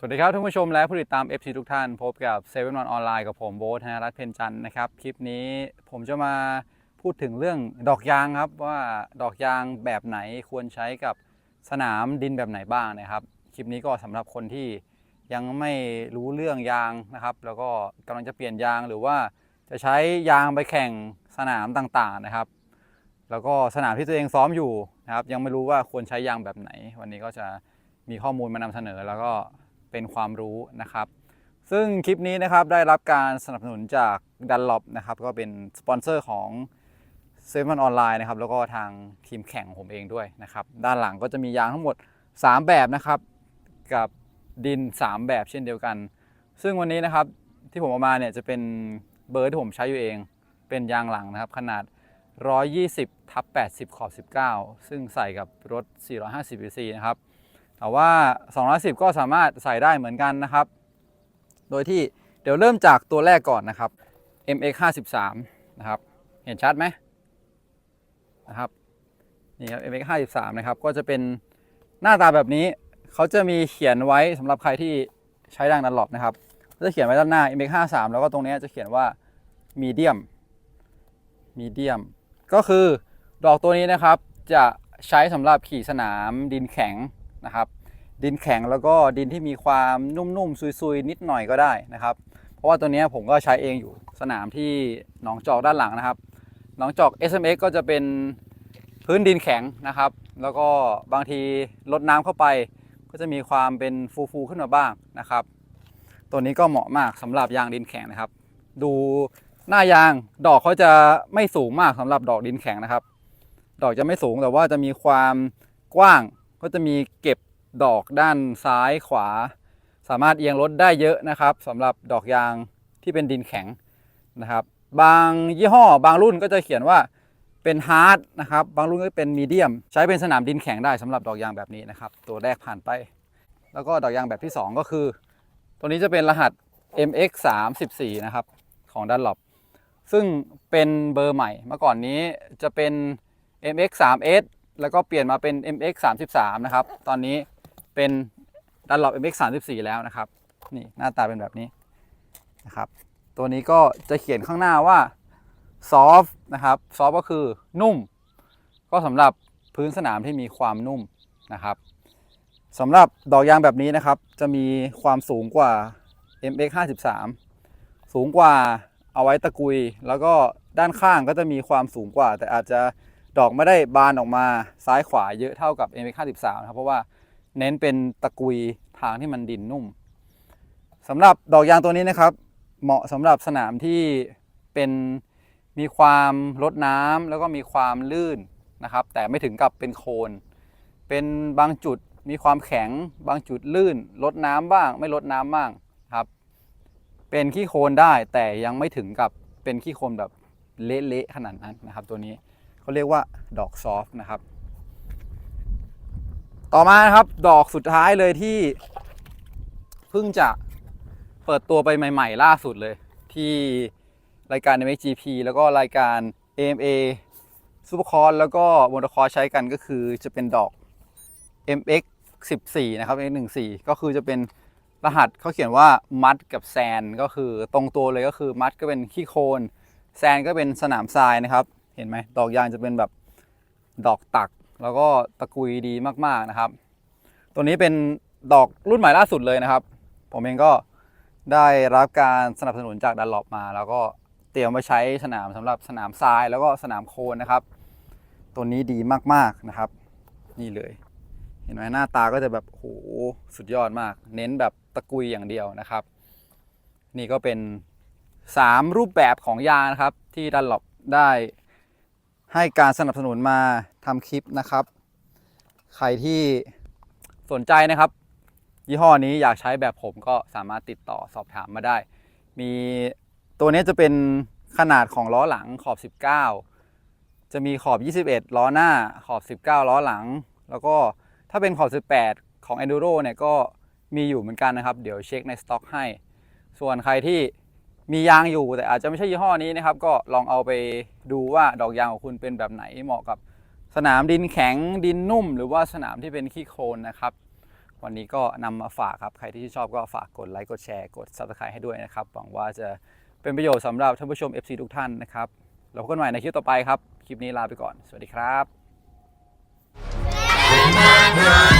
สวัสดีครับท่านผู้ชมและผู้ติดตาม FC ทุกท่าน พบกับ7 1 1ออนไลน์กับผมโบ๊ทธนรัตน์เพนจันทร์นะครับ คลิปนี้ผมจะมาพูดถึงเรื่องดอกยางครับว่าดอกยางแบบไหนควรใช้กับสนามดินแบบไหนบ้างนะครับ คลิปนี้ก็สำหรับคนที่ยังไม่รู้เรื่องยางนะครับ แล้วก็กำลังจะเปลี่ยนยางหรือว่าจะใช้ยางไปแข่งสนามต่างๆนะครับ แล้วก็สนามที่ตัวเองซ้อมอยู่นะครับ ยังไม่รู้ว่าควรใช้ยางแบบไหน วันนี้ก็จะมีข้อมูลมานำเสนอแล้วก็ เป็นความรู้นะครับ ซึ่งคลิปนี้นะครับได้รับการสนับสนุนจากดันล็อปนะครับก็เป็นสปอนเซอร์ของเซเว่นออนไลน์นะครับแล้วก็ทางทีมแข่งของผมเองด้วยนะครับ ด้านหลังก็จะมียางทั้งหมด 3 แบบนะครับ กับดิน 3 แบบเช่นเดียวกัน ซึ่งวันนี้นะครับที่ผมเอามาเนี่ยจะเป็นเบอร์ที่ผมใช้อยู่เอง เป็นยางหลังนะครับ ขนาด 120ทับ80 ขอบ 19 ซึ่งใส่กับรถ 450 cc นะครับ แต่ว่า 210 ก็สามารถใส่ได้เหมือนกันนะครับ โดยที่เดี๋ยวเริ่มจากตัวแรกก่อนนะครับ MX 53นะครับ เห็นชัดไหมนะครับนี่ครับ MX 53นะครับ ก็จะเป็นหน้าตาแบบนี้ เขาจะมีเขียนไว้สำหรับใครที่ใช้ดังดันหลบนะครับ จะเขียนไว้ด้านหน้า MX 53แล้วก็ตรงนี้จะเขียนว่า medium medium ก็คือดอกตัวนี้นะครับ จะใช้สำหรับขี่สนามดินแข็ง นะครับ ดินแข็งแล้วก็ดินที่มีความนุ่มๆซุยๆนิดหน่อยก็ได้นะครับ เพราะว่าตัวนี้ผมก็ใช้เองอยู่สนามที่หนองจอกด้านหลังนะครับ หนองจอก SMX ก็จะเป็นพื้นดินแข็งนะครับ แล้วก็บางทีลดน้ำเข้าไป ก็จะมีความเป็นฟูๆขึ้นมาบ้างนะครับ ตัวนี้ก็เหมาะมากสำหรับยางดินแข็งนะครับ ดูหน้ายางดอกเขาจะไม่สูงมากสำหรับดอกดินแข็งนะครับ ดอกจะไม่สูงแต่ว่าจะมีความกว้าง ก็จะมีเก็บดอกด้านซ้ายขวา สามารถเอียงรถได้เยอะนะครับสำหรับดอกยางที่เป็นดินแข็งนะครับ บางยี่ห้อบางรุ่นก็จะเขียนว่าเป็นฮาร์ดนะครับ บางรุ่นก็เป็นมีเดียม ใช้เป็นสนามดินแข็งได้สำหรับดอกยางแบบนี้นะครับ ตัวแรกผ่านไป แล้วก็ดอกยางแบบที่ 2 ก็คือ ตัวนี้จะเป็นรหัส MX 3 4นะครับ ของดันล o p ซึ่งเป็นเบอร์ใหม่ เมื่อก่อนนี้จะเป็น MX 3 S แล้วก็เปลี่ยนมาเป็น MX 33นะครับ ตอนนี้เป็นดันหล o p MX 34แล้วนะครับ นี่หน้าตาเป็นแบบนี้นะครับ ตัวนี้ก็จะเขียนข้างหน้าว่า soft นะครับ soft ก็คือนุ่ม ก็สำหรับพื้นสนามที่มีความนุ่มนะครับสำหรับดอกยางแบบนี้นะครับ จะมีความสูงกว่า MX 53สูงกว่าเอาไว้ตะกุย แล้วก็ด้านข้างก็จะมีความสูงกว่า แต่อาจจะ ดอกไม่ได้บานออกมาซ้ายขวาเยอะเท่ากับ MX 53นะครับเพราะว่าเน้นเป็นตะกุยทางที่มันดินนุ่มสำหรับดอกยางตัวนี้นะครับ เหมาะสำหรับสนามที่เป็นมีความลดน้ำแล้วก็มีความลื่นนะครับ แต่ไม่ถึงกับเป็นโคลนเป็นบางจุดมีความแข็งบางจุดลื่นลดน้ำบ้าง ไม่ลดน้ำบ้างครับ เป็นขี้โคลนได้แต่ยังไม่ถึงกับเป็นขี้โคลนแบบเละๆขนาดนั้นนะครับ ตัวนี้ เขาเรียกว่าดอกซอฟต์นะครับ ต่อมานะครับดอกสุดท้ายเลยที่เพิ่งจะเปิดตัวไปใหม่ ๆ ล่าสุดเลย ที่รายการ MXGP แล้วก็รายการ AMA ซูเปอร์คอร์แล้วก็มอเตอร์คอร์ใช้กันก็คือจะเป็นดอก MX 14 นะครับ MX 14ก็คือจะเป็นรหัสเขาเขียนว่ามัดกับแซนก็คือตรงตัวเลยก็คือมัดก็เป็นขี้โคลนแซนก็เป็นสนามทรายนะครับ เห็นไหมดอกยางจะเป็นแบบดอกตัก แล้วก็ตะกุยดีมากๆนะครับ ตัวนี้เป็นดอกรุ่นใหม่ล่าสุดเลยนะครับ ผมเองก็ได้รับการสนับสนุนจากดันลอปมา แล้วก็เตรียมไว้ใช้สนามสำหรับสนามทรายแล้วก็สนามโคนนะครับ ตัวนี้ดีมากๆนะครับ นี่เลย เห็นไหมหน้าตาก็จะแบบโหสุดยอดมาก เน้นแบบตะกุยอย่างเดียวนะครับ นี่ก็เป็น 3 รูปแบบของยานะครับ ที่ดันลอปได้ ให้การสนับสนุนมาทำคลิปนะครับ ใครที่สนใจนะครับ ยี่ห้อนี้อยากใช้แบบผมก็สามารถติดต่อสอบถามมาได้ มีตัวนี้จะเป็นขนาดของล้อหลังขอบ 19 จะมีขอบ 21 ล้อหน้าขอบ 19 ล้อหลัง แล้วก็ถ้าเป็นขอบ 18 ของ Enduro เนี่ยก็มีอยู่เหมือนกันนะครับ เดี๋ยวเช็คในสต็อกให้ ส่วนใครที่ มียางอยู่แต่อาจจะไม่ใช่ยี่ห้อนี้นะครับ ก็ลองเอาไปดูว่าดอกยางของคุณเป็นแบบไหนเหมาะกับสนามดินแข็งดินนุ่ม หรือว่าสนามที่เป็นขี้โคลนนะครับ วันนี้ก็นำมาฝากครับ ใครที่ชอบก็ฝากกดไลค์กดแชร์กด subscribe ให้ด้วยนะครับหวังว่าจะเป็นประโยชน์สำหรับท่านผู้ชม FC ทุกท่านนะครับเราพบกันใหม่ในคลิปต่อไปครับ คลิปนี้ลาไปก่อน สวัสดีครับ